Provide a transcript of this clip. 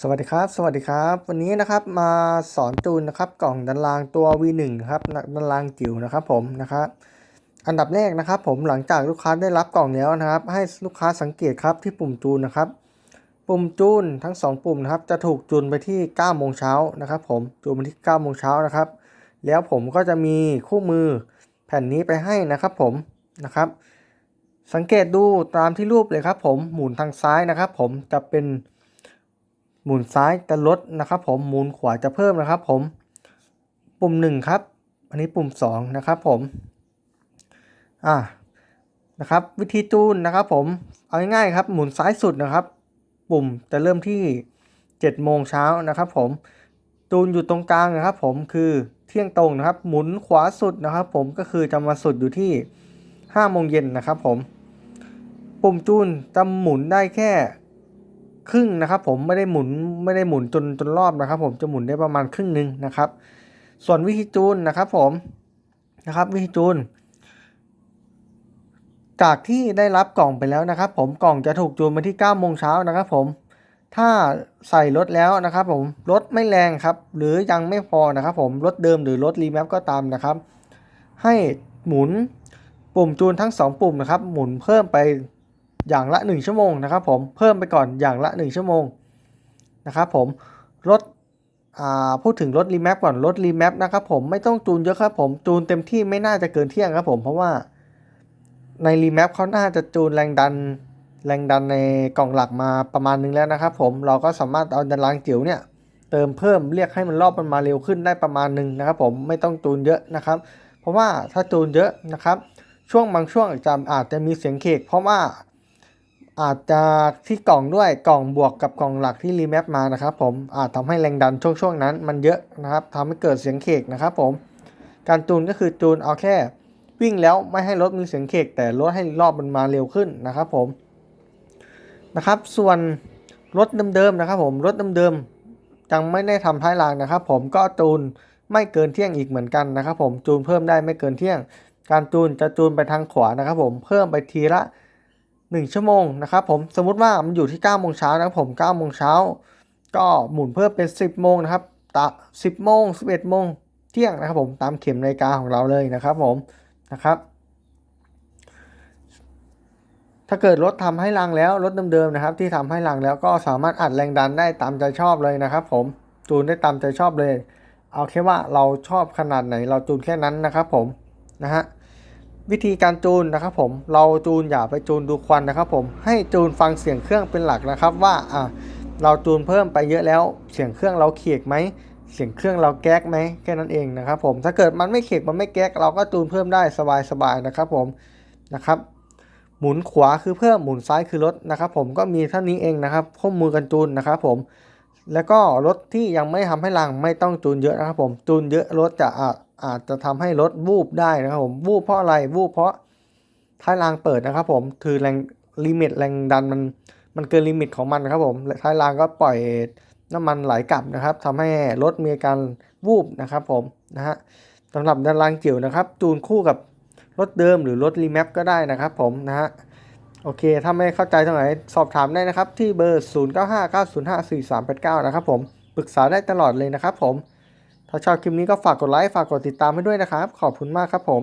สวัสดีครับสวัสดีครับ วันนี้นะครับมาสอนจูนนะครับกล่องดันรางตัว V1 นะครับดันรางจิ๋วนะครับผมนะครับอันดับแรกนะครับ ผมหลังจากลูกค้าได้รับกล่องแล้วนะครับ ให้ลูกค้าสังเกตครับที่ปุ่มจูนนะครับ ปุ่มจูนทั้ง 2 ปุ่มนะครับ จะถูกจูนไปที่9โมงเช้านะครับ ผมจูนไปที่9โมงเช้านะครับ แล้วผมก็จะมีคู่มือแผ่นนี้ไปให้นะครับ ผมนะครับ สังเกตดูตามที่รูปเลยครับ ผมหมุนทางซ้ายนะครับ ผมจะเป็น หมุนซ้ายจะลดนะครับ ผมหมุนขวาจะเพิ่มนะครับ ผมปุ่มหนึ่งครับ อันนี้ปุ่มสองนะครับผมอ่านะครับ วิธีจูนนะครับ ผมเอาง่ายๆครับหมุนซ้ายสุดนะครับ ปุ่มจะเริ่มที่7โมงเช้านะครับ ผมจูนอยู่ตรงกลางนะครับ ผมคือเที่ยงตรงนะครับ หมุนขวาสุดนะครับ ผมก็คือจะมาสุดอยู่ที่5โมงเย็นนะครับ ผม ปุ่มจูนจะหมุนได้แค่ ครึ่งนะครับ ผมไม่ได้หมุนไม่ได้หมุนจนจนรอบนะครับ ผมจะหมุนได้ประมาณครึ่งหนึ่งนะครับ ส่วนวิธีจูนนะครับ ผมนะครับ วิธีจูน จากที่ได้รับกล่องไปแล้วนะครับ ผมกล่องจะถูกจูนมาที่9โมงเช้านะครับ ผมถ้าใส่รถแล้วนะครับ ผมรถไม่แรงครับ หรือยังไม่พอนะครับ ผมรถเดิมหรือรถรีแมปก็ตามนะครับ ให้หมุนปุ่มจูนทั้ง 2 ปุ่มนะครับ หมุนเพิ่มไป อย่างละ 1 ชั่วโมงนะครับผมเพิ่มไปก่อนอย่างละ 1 ชั่วโมงนะครับผมรถพูดถึงรถรีแมปก่อนรถรีแมปนะครับผมไม่ต้องจูนเยอะครับผมจูนเต็มที่ไม่น่าจะเกินเที่ยงครับผมเพราะว่าในรีแมปเขาน่าจะจูนแรงดันแรงดันในกล่องหลักมาประมาณนึงแล้วนะครับผมเราก็สามารถเอาดันรางจิ๋วเนี่ยเติมเพิ่มเรียกให้มันรอบมันมาเร็วขึ้นได้ประมาณหนึ่งนะครับผมไม่ต้องจูนเยอะนะครับ เพราะว่าถ้าจูนเยอะนะครับ ช่วงบางช่วงจะอาจจะมีเสียงเคกเพราะว่า อาจจะที่กล่องด้วยกล่องบวกกับกล่องหลักที่รีแมปมานะครับผมอาจทำให้แรงดันช่วงช่วงนั้น มันเยอะนะครับทำให้เกิดเสียงเคกนะครับผมการจูนก็คือจูนเอาแค่ วิ่งแล้วไม่ให้รถมีเสียงเคกแต่รถให้รอบมันมาเร็วขึ้นนะครับผมนะครับ ส่วนรถเดิมๆนะครับผมรถเดิมๆยังไม่ได้ทำท้ายรางนะครับ ผมก็จูนไม่เกินเที่ยงอีกเหมือนกันนะครับ ผมจูนเพิ่มได้ไม่เกินเที่ยง การจูนจะจูนไปทางขวานะครับ ผมเพิ่มไปทีละ1 ชั่วโมงนะครับผมสมมุติว่ามันอยู่ที่9โมงเช้านะครับผม9โมงเช้าก็หมุนเพิ่มเป็น 10โมงนะครับตะ10โมง11โมงเที่ยงนะครับผมตามเข็มนาฬิกาของเราเลยนะครับผมนะครับ ถ้าเกิดรถทำให้รังแล้วรถเดิมๆนะครับ ที่ทำให้รังแล้วก็สามารถอัดแรงดันได้ตามใจชอบเลยนะครับผมจูนได้ตามใจชอบเลย เอาแค่ว่าเราชอบขนาดไหนเราจูนแค่นั้นนะครับผมนะฮะ วิธีการจูนนะครับผมเราจูนอย่าไปจูนดูควันนะครับผมให้จูนฟังเสียงเครื่องเป็นหลักนะครับว่าอะเราจูนเพิ่มไปเยอะแล้ว เสียงเครื่องเราเขียกไหมเสียงเครื่องเราแก๊กไหมแค่นั้นเองนะครับผมถ้าเกิดมันไม่เขียกมันไม่แก๊กเราก็จูนเพิ่มได้สบายๆนะครับผมนะครับหมุนขวาคือเพิ่มหมุนซ้ายคือลดนะครับผมก็มีเท่านี้เองนะครับข้อมือกันจูนนะครับผม แล้วก็รถที่ยังไม่ทำให้รังไม่ต้องจูนเยอะนะครับผมจูนเยอะรถจะอาจอาจจะทำให้รถวูบได้นะครับผมวูบเพราะอะไรวูบเพราะท้ายรางเปิดนะครับผมคือแรงลิมิตแรงดันมันมันเกินลิมิตของมันครับผมและท้ายรางก็ปล่อยน้ำมันไหลกลับนะครับทำให้รถมีการวูบนะครับผมนะฮะสำหรับดันรางจิ๋วนะครับ จูนคู่กับรถเดิมหรือรถรีแมปก็ได้นะครับผมนะฮะ โอเค ถ้าไม่เข้าใจตรงไหน สอบถามได้นะครับ ที่เบอร์ 0959054389 นะครับผม ปรึกษาได้ตลอดเลยนะครับผม ถ้าชอบคลิปนี้ก็ฝากกดไลค์ ฝากกดติดตามให้ด้วยนะครับ ขอบคุณมากครับผม